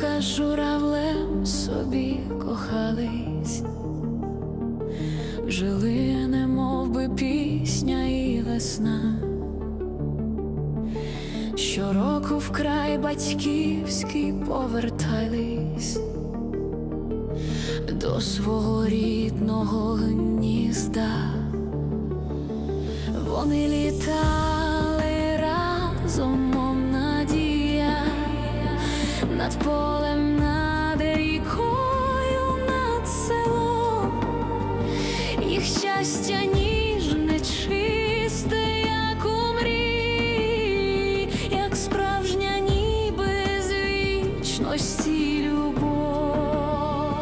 Сорока з журавлем собі кохались, жили, немов би пісня і весна. Щороку в край батьківський повертались до свого рідного гнізда. Вони літали разом, над полем, над рікою, над селом. Їх щастя ніжне, чисте, як у мрії, як справжня ніби з вічності любов.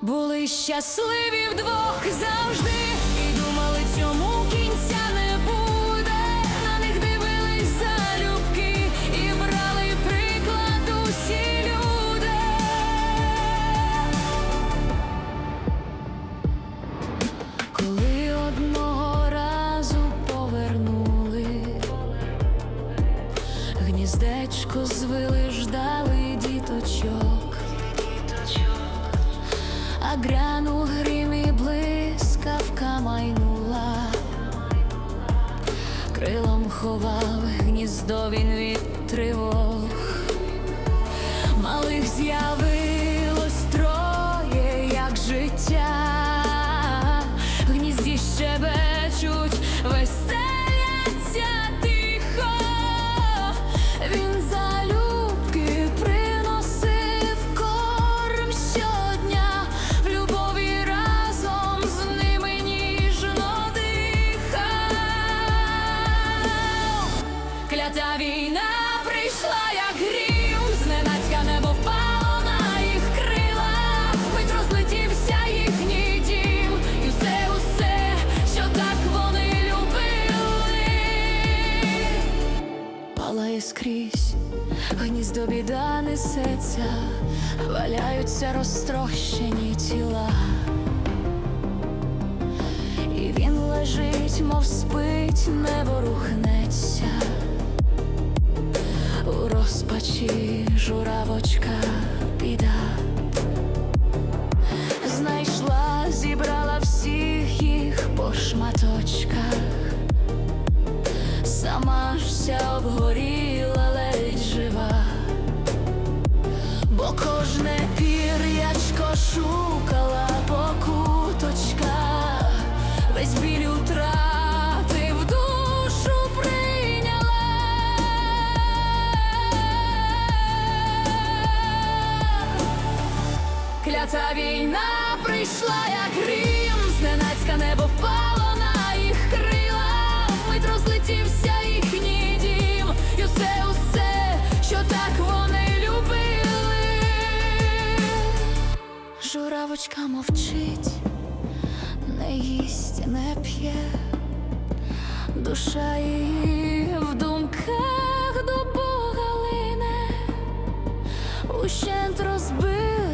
Були щасливі вдвох завжди і думали, цьому кінця а грянув грім і блискавка майнула, крилом ховав гніздо він від тривог. Малих з'явилось несеться, валяються розтрощені тіла. І він лежить, мов спить, не ворухнеться. У розпачі журавочка біда знайшла, зібрала всіх їх по шматочках, сама ж вся обгоріла, Клята війна прийшла, як грім, зненацька небо впало на їх крила, вмить розлетівся їхній дім, і усе, усе, що так вони любили. Журавочка мовчить, не їсть, не п'є, душа її в думках до Бога лине. Ущент розбила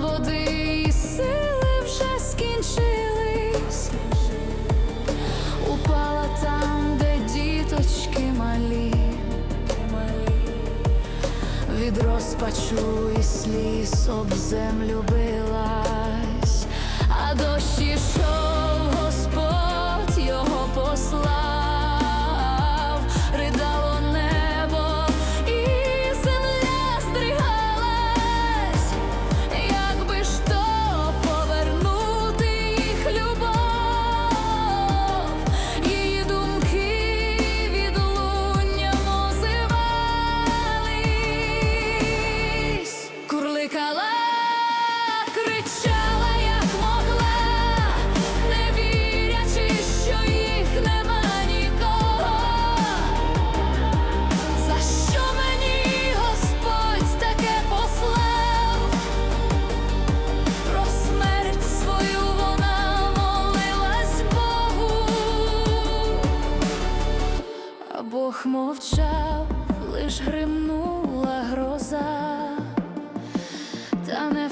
води сили вже скінчились, упала там, де діточки малі. Від розпачу і сліз об землю билась, а дощ ішов,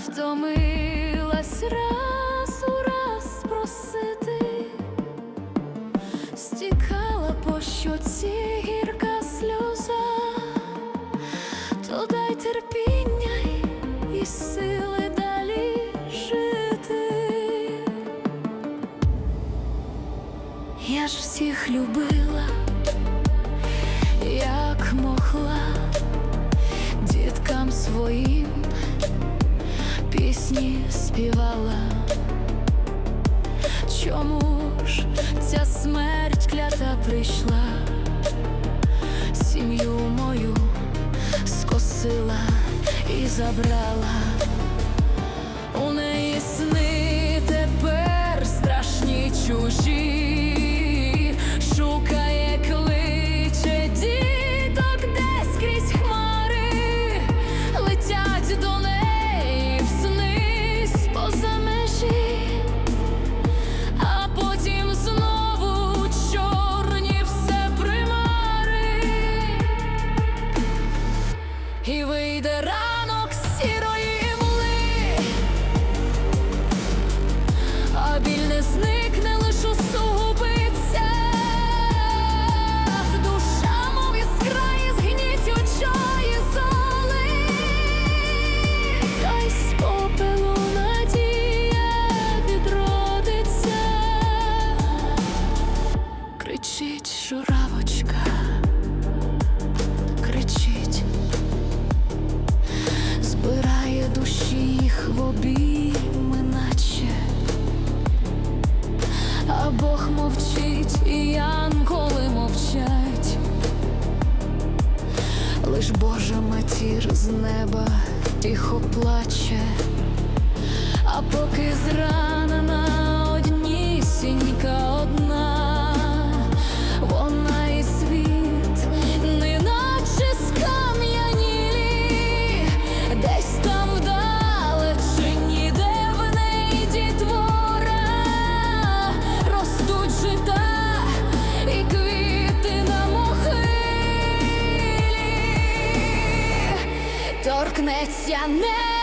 втомилась раз у раз просити, стікала по щоці гірка сльоза, то дай терпіння і сили далі жити. Я ж всіх любила, як могла, діткам своїм пісні співала. Чому ж ця смерть клята прийшла? Сім'ю мою скосила і забрала. Обійми, наче, а Бог мовчить, і янколи мовчать, лиш Божа матір з неба тихо плаче, а поки зранена торкнеться не.